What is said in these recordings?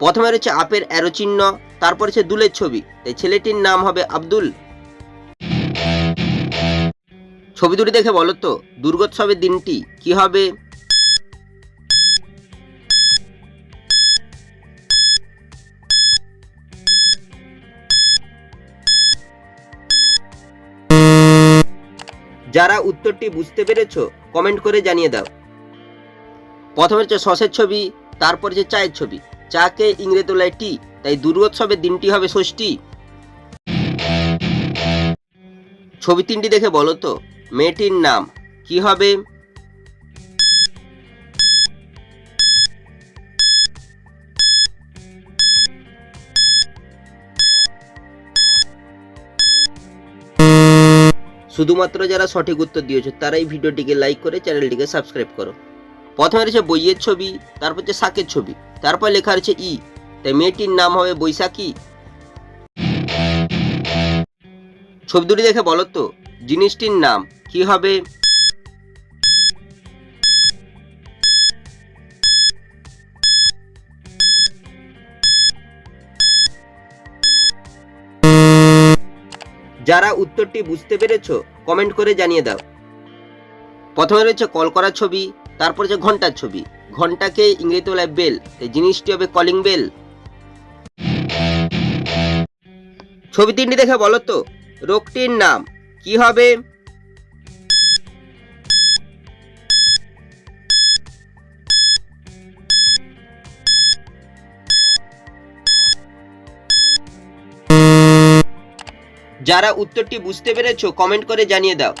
প্রথমে রয়েছে আপের অ্যারো চিহ্ন তারপর হচ্ছে দুলের ছবি। এই ছেলেটির নাম হবে আব্দুল। ছবি দুটি দেখে বলো তো, দুর্গোৎসবের দিনটি কি হবে? যারা উত্তরটি বুঝতে পেরেছ কমেন্ট করে জানিয়ে দাও। প্রথমে হচ্ছে সসের ছবি, তারপর হচ্ছে চায়ের ছবি। চাকে ইংরেজি তোলায় টি, তাই দুর্গোৎসবের দিনটি হবে ষষ্ঠী। ছবি তিনটি দেখে বলো তো, মেয়েটির নাম কি হবে? শুধুমাত্র যারা সঠিক উত্তর দিয়েছ, তারাই ভিডিওটিকে লাইক করে চ্যানেলটিকে সাবস্ক্রাইব করো। প্রথমে রয়েছে বইয়ের ছবি, তারপর হচ্ছে শাকের ছবি। তারপর লেখা রয়েছে ই। তাই মেয়েটির নাম হবে বৈশাখী। ছবি দুটি দেখে বলো তো, জিনিসটির নাম কি হবে? যারা উত্তরটি বুঝতে পেরেছ কমেন্ট করে জানিয়ে দাও। প্রথমে রয়েছে কল করার ছবি, তারপর হচ্ছে ঘণ্টার ছবি। ঘন্টাকে ইংরেজিতে বলা হয় বেল। এই জিনিসটি হবে কলিং বেল ছবি তিনটি দেখে বলো তো, রোগটির নাম কি হবে? যারা উত্তরটি বুঝতে পেরেছ কমেন্ট করে জানিয়ে দাও।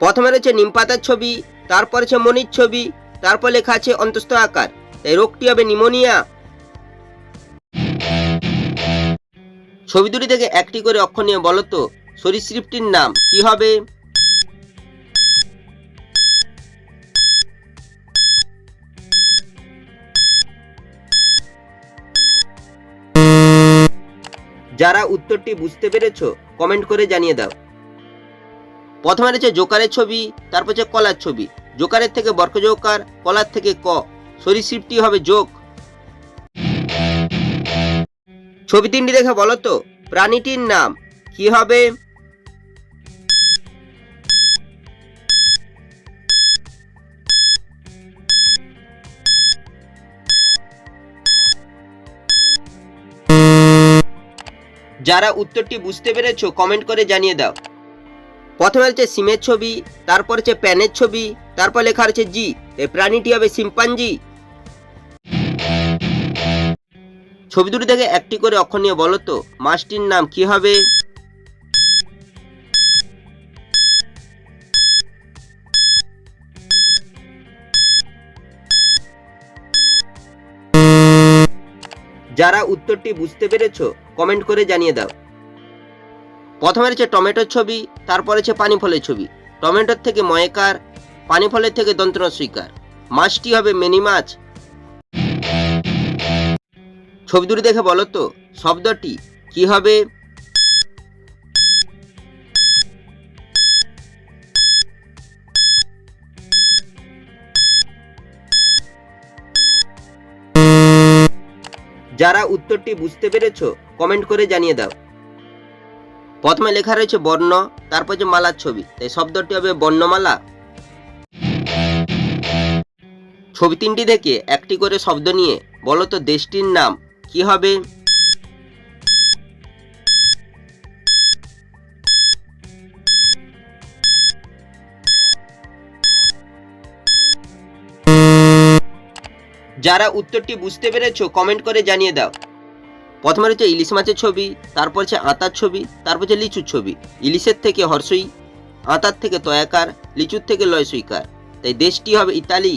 প্রথমে রয়েছে নিম পাতার ছবি, তারপর আছে মনির ছবি তারপর লেখা আছে অন্তস্থ আকার। তাই রোগটি হবে নিমোনিয়া। ছবি দুটি থেকে একটি করে অক্ষর নিয়ে বলো তো, সরীসৃপটির নাম কি হবে? যারা উত্তরটি বুঝতে পেরেছ কমেন্ট করে জানিয়ে দাও। প্রথমে রয়েছে জোকারের ছবি, তারপর হচ্ছে কলার ছবি। জোকারের থেকে বর্ক জোকার, কলার থেকে ক। সরীসৃপটি হবে যোগ ছবি তিনটি দেখে বলো তো, প্রাণীটির নাম কি হবে? যারা উত্তরটি বুঝতে পেরেছ কমেন্ট করে জানিয়ে দাও। প্রথমে হচ্ছে সিমের ছবি, তারপর হচ্ছে প্যানের ছবি তারপর লেখা রয়েছে জি এই প্রাণীটি হবে সিম্পাঞ্জি ছবি দুটি থেকে একটি করে অক্ষর নিয়ে বলো তো, মাছটির নাম কি হবে? যারা উত্তরটি বুঝতে পেরেছ, কমেন্ট করে জানিয়ে দাও। প্রথমে রয়েছে টমেটোর ছবি, তারপরে হচ্ছে পানি ফলের ছবি। টমেটোর থেকে ময়কার পানি ফলের থেকে দন্ত্র স্বীকার। মাছটি হবে মিনি মাছ। ছবি দুটি দেখে বলো তো, শব্দটি কি হবে? যারা উত্তরটি বুঝতে পেরেছ কমেন্ট করে জানিয়ে দাও। প্রথমে লেখা রয়েছে বর্ণ, তারপর যে মালার ছবি। তাই শব্দটি হবে বর্ণমালা। ছবি তিনটি থেকে একটি করে শব্দ নিয়ে, বলো তো দেশটির নাম, কি হবে? যারা উত্তরটি বুঝতে পেরেছ কমেন্ট করে জানিয়ে দাও। প্রথমে রয়েছে ইলিশ মাছের ছবি, তারপর হচ্ছে আতার ছবি, তারপর হচ্ছে লিচুর ছবি। ইলিশের থেকে হর্ষই, আতার থেকে তয়াকার, লিচুর থেকে লয় সুইকার তাই দেশটি হবে ইতালি।